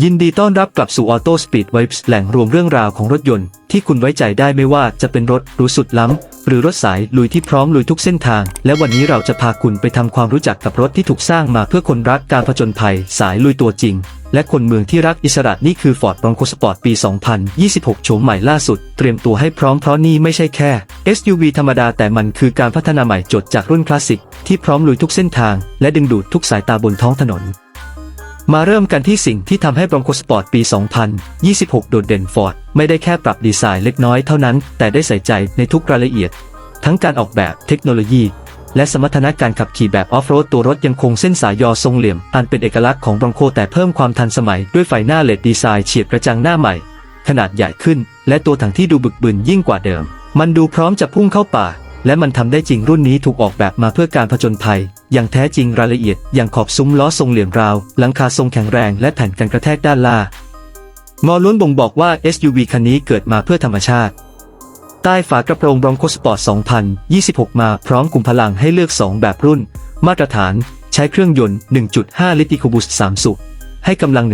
ยินดีต้อนรับกลับสู่ Auto Speed Vibes แหล่งรวมเรื่องราวของรถยนต์ที่คุณไว้ใจได้ไม่ว่าจะเป็นรถหรูสุดล้ำ หรือรถสายลุยที่พร้อมลุยทุกเส้นทาง และวันนี้เราจะพาคุณไปทำความรู้จักกับรถที่ถูกสร้างมาเพื่อคนรักการผจญภัยสายลุยตัวจริง และคนเมืองที่รักอิสระนี่คือ Ford Bronco Sport ปี 2026 โฉมใหม่ล่าสุด เตรียมตัวให้พร้อมเพราะนี่ไม่ใช่แค่ SUV ธรรมดาแต่มันคือการพัฒนาใหม่จดจากรุ่นคลาสสิกที่พร้อมลุยทุกเส้นทาง และดึงดูดทุกสายตาบนท้องถนน มาเริ่มกันที่สิ่งที่ทำให้ Bronco Sport ปี 2026 โดดเด่น Ford ไม่ได้แค่ปรับดีไซน์เล็กน้อยเท่านั้น แต่ได้ใส่ใจในทุกรายละเอียด ทั้งการออกแบบเทคโนโลยี และสมรรถนะการขับขี่แบบออฟโรดตัวรถยังคงเส้นสายยอทรงเหลี่ยม อันเป็นเอกลักษณ์ของ Bronco แต่เพิ่มความทันสมัยด้วยไฟหน้าเลดดีไซน์เฉียบกระจังหน้าใหม่ ขนาดใหญ่ขึ้น และตัวถังที่ดูบึกบึนยิ่งกว่าเดิม มันดูพร้อมจะพุ่งเข้าป่า และมันทำได้จริงรุ่นนี้ถูกออกแบบมาเพื่อการผจญภัย อย่างแท้จริงรายละเอียด อย่างขอบซุ้มล้อทรงเหลี่ยมราว หลังคาทรงแข็งแรงและแผ่นกันกระแทกด้านล่างมอล้วนบ่งบอกว่า SUV คันนี้เกิดมาเพื่อธรรมชาติ ใต้ฝากระโปรง Bronco Sport 2026 มาพร้อมกลุ่มพลังให้เลือก 2 แบบรุ่น มาตรฐาน ใช้เครื่องยนต์ 1.5 ลิตร EcoBoost 3สูบ ให้กำลัง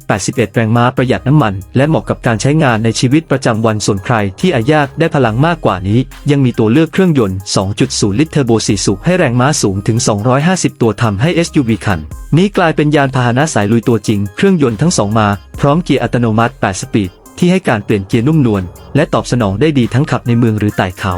181 แรงม้าประหยัดน้ำมัน และเหมาะกับการใช้งานในชีวิตประจำวันส่วนใครที่อาญากได้พลังมากกว่านี้ ยังมีตัวเลือกเครื่องยนต์ 2.0 ลิตรเทอร์โบ4สูบให้แรงม้าสูงถึง 250 ตัวทำให้ SUV คัน นี้กลายเป็นยานพาหนะสายลุยตัวจริง เครื่องยนต์ทั้งสองมา พร้อมเกียร์อัตโนมัติ 8 สปีดที่ให้การเปลี่ยนเกียร์นุ่มนวลและตอบสนองได้ดีทั้งขับในเมืองหรือไต่เขา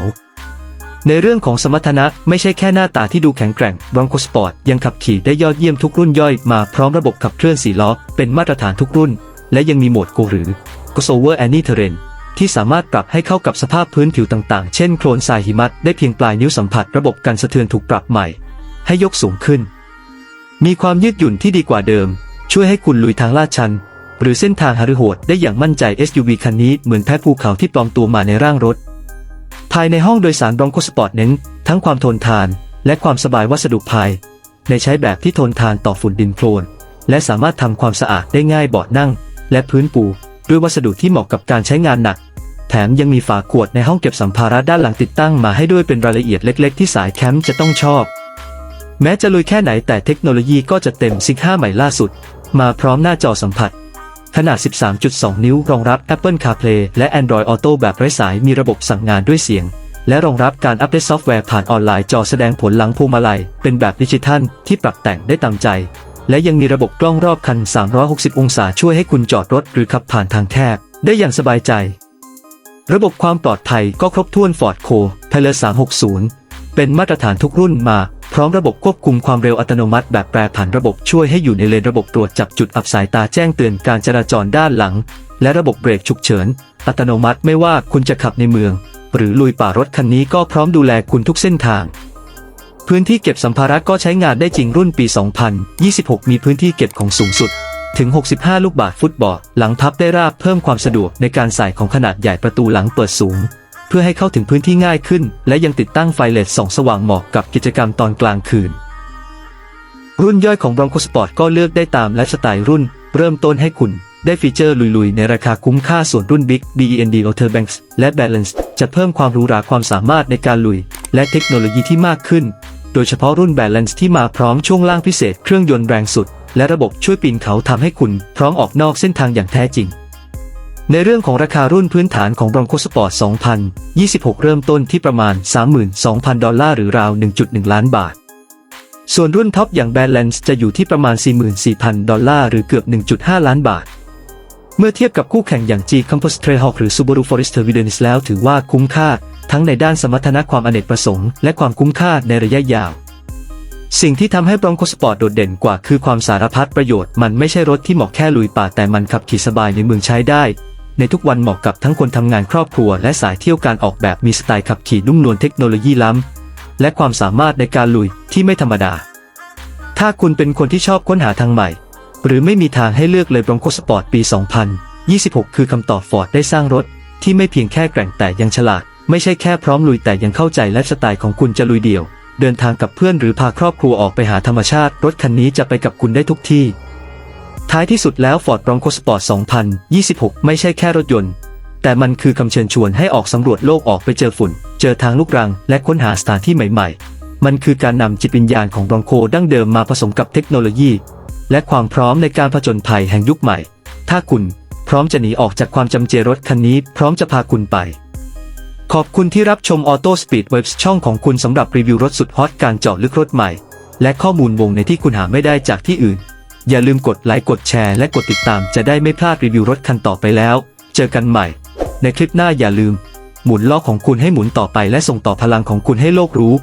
ในเรื่องของสมรรถนะไม่ใช่แค่หน้าตาที่ดูแข็งแกร่ง Bronco Sport ยังขับขี่ได้ยอดเยี่ยมทุกรุ่นย่อยมาพร้อมระบบขับเคลื่อน4ล้อ เป็นมาตรฐานทุกรุ่น และยังมีโหมด Go หรือ Crossover Any Terrain ที่สามารถปรับให้เข้ากับสภาพพื้นผิวต่างๆ เช่นโคลนทรายหิมะได้เพียงปลายนิ้วสัมผัสระบบกันสะเทือนถูกปรับใหม่ ให้ยกสูงขึ้น มีความยืดหยุ่นที่ดีกว่าเดิม ช่วยให้คุณลุยทางลาดชัน หรือเส้นทางหฤโหดได้อย่างมั่นใจ SUV คันนี้เหมือนแพะภูเขาที่ปลอมตัวมาในร่างรถายในห้องโดยสาร Bronco Sport เน้นทั้งความทนทาน และความสบายวัสดุภาย ในใช้แบบที่ทนทานต่อฝุ่นดินโคลนและสามารถทำความสะอาดได้ง่ายเบาะนั่ง และพื้นปู ด้วยวัสดุที่เหมาะกับการใช้งานหนัก แถมยังมีฝาขวดในห้องเก็บสัมภาระด้านหลังติดตั้งมาให้ด้วยเป็นรายละเอียดเล็ก ๆ ที่สายแคมป์จะต้องชอบ แม้จะลุยแค่ไหนแต่เทคโนโลยีก็จะเต็มซิก5ใหม่ล่าสุด มาพร้อมหน้าจอสัมผัส ขนาด 13.2 นิ้ว รองรับ Apple CarPlay และ Android Auto แบบไร้สาย มีระบบสั่งงานด้วยเสียง และรองรับการอัปเดตซอฟต์แวร์ผ่านออนไลน์จอแสดงผลหลังพวงมาลัย เป็นแบบดิจิทัลที่ปรับแต่งได้ตามใจ และยังมีระบบกล้องรอบคัน 360 องศาช่วยให้คุณจอดรถ หรือขับผ่านทางแคบได้อย่างสบายใจ ระบบความปลอดภัยก็ครบถ้วน Ford Co Pilot 360 เป็นมาตรฐานทุกรุ่นมา พร้อมระบบควบคุมความเร็วอัตโนมัติแบบแปรผันระบบช่วยให้อยู่ในเลนระบบตรวจจับจุดอับสายตาแจ้งเตือนการจราจรด้านหลัง และระบบเบรกฉุกเฉิน อัตโนมัติไม่ว่าคุณจะขับในเมือง หรือลุยป่ารถคันนี้ก็พร้อมดูแลคุณทุกเส้นทาง พื้นที่เก็บสัมภาระก็ใช้งานได้จริงรุ่นปี 2026 มีพื้นที่เก็บของสูงสุดถึง 65 ลูกบาศก์ฟุตบอลหลังพับได้ราบเพิ่มความสะดวกในการใส่ของขนาดใหญ่ประตูหลังเปิดสูง เพื่อให้เข้าถึงพื้นที่ง่ายขึ้น และยังติดตั้งไฟเลดส่องสว่างเหมาะกับกิจกรรมตอนกลางคืน รุ่นย่อยของ Bronco Sport ก็เลือกได้ตามไลฟ์สไตล์รุ่น เริ่มต้นให้คุณได้ฟีเจอร์ลุยๆ ในราคาคุ้มค่าส่วนรุ่น Big BEND Outer Banks และ Balance จะเพิ่มความหรูหราความสามารถในการลุย และเทคโนโลยีที่มากขึ้น โดยเฉพาะรุ่น Balance ที่มาพร้อมช่วงล่างพิเศษเครื่องยนต์แรงสุด และระบบช่วยปีนเขาทำให้คุณพร้อมออกนอกเส้นทางอย่างแท้จริง ในเรื่องของราคารุ่นพื้นฐานของ Bronco Sport 2026 เริ่มต้นที่ประมาณ 32,000 ดอลลาร์หรือราว 1.1 ล้านบาท ส่วนรุ่นท็อปอย่าง Balance จะอยู่ที่ประมาณ 44,000 ดอลลาร์หรือเกือบ 1.5 ล้านบาท เมื่อเทียบกับคู่แข่งอย่าง G Compass Trailhawk หรือ Subaru Forester Wilderness แล้วถือว่าคุ้มค่า ทั้งในด้านสมรรถนะความอเนกประสงค์ และความคุ้มค่าในระยะยาวสิ่งที่ทำให้ Bronco Sport โดดเด่นกว่าคือความสารพัดประโยชน์ มันไม่ใช่รถที่เหมาะแค่ลุยป่าแต่มันขับขี่สบายในเมืองใช้ได้ ในทุกวันเหมาะกับทั้งคนทำงานครอบครัว และสายเที่ยวการออกแบบมีสไตล์ขับขี่นุ่มนวลเทคโนโลยีล้ำ และความสามารถในการลุยที่ไม่ธรรมดา ถ้าคุณเป็นคนที่ชอบค้นหาทางใหม่ หรือไม่มีทางให้เลือกเลย Bronco Sport ปี 2026 คือคำตอบ Ford ได้สร้างรถ ที่ไม่เพียงแค่แกร่งแต่ยังฉลาด ไม่ใช่แค่พร้อมลุยแต่ยังเข้าใจไลฟ์สไตล์ของคุณจะลุยเดี่ยว เดินทางกับเพื่อนหรือพาครอบครัวออกไปหาธรรมชาติ รถคันนี้จะไปกับคุณได้ทุกที่ ท้ายที่สุดแล้ว Ford Bronco Sport 2026 ไม่ใช่แค่รถยนต์ แต่มันคือคำเชิญชวนให้ออกสำรวจโลกออกไปเจอฝุ่น เจอทางลูกรัง และค้นหาสถานที่ใหม่ๆ มันคือการนำจิตวิญญาณของบรองโคดั้งเดิมมาผสมกับเทคโนโลยี และความพร้อมในการผจญภัยแห่งยุคใหม่ ถ้าคุณพร้อมจะหนีออกจากความจำเจรถคันนี้ พร้อมจะพาคุณไป ขอบคุณที่รับชม Auto Speed Web ช่องของคุณสำหรับรีวิวรถสุดฮอตการเจาะลึกรถใหม่ และข้อมูลวงในที่คุณหาไม่ได้จากที่อื่น อย่าลืมกดไลค์กดแชร์และกดติดตามจะได้ไม่พลาดรีวิวรถคันต่อไปแล้ว เจอกันใหม่ ในคลิปหน้าอย่าลืม หมุนล้อของคุณให้หมุนต่อไปและส่งต่อพลังของคุณให้โลกรู้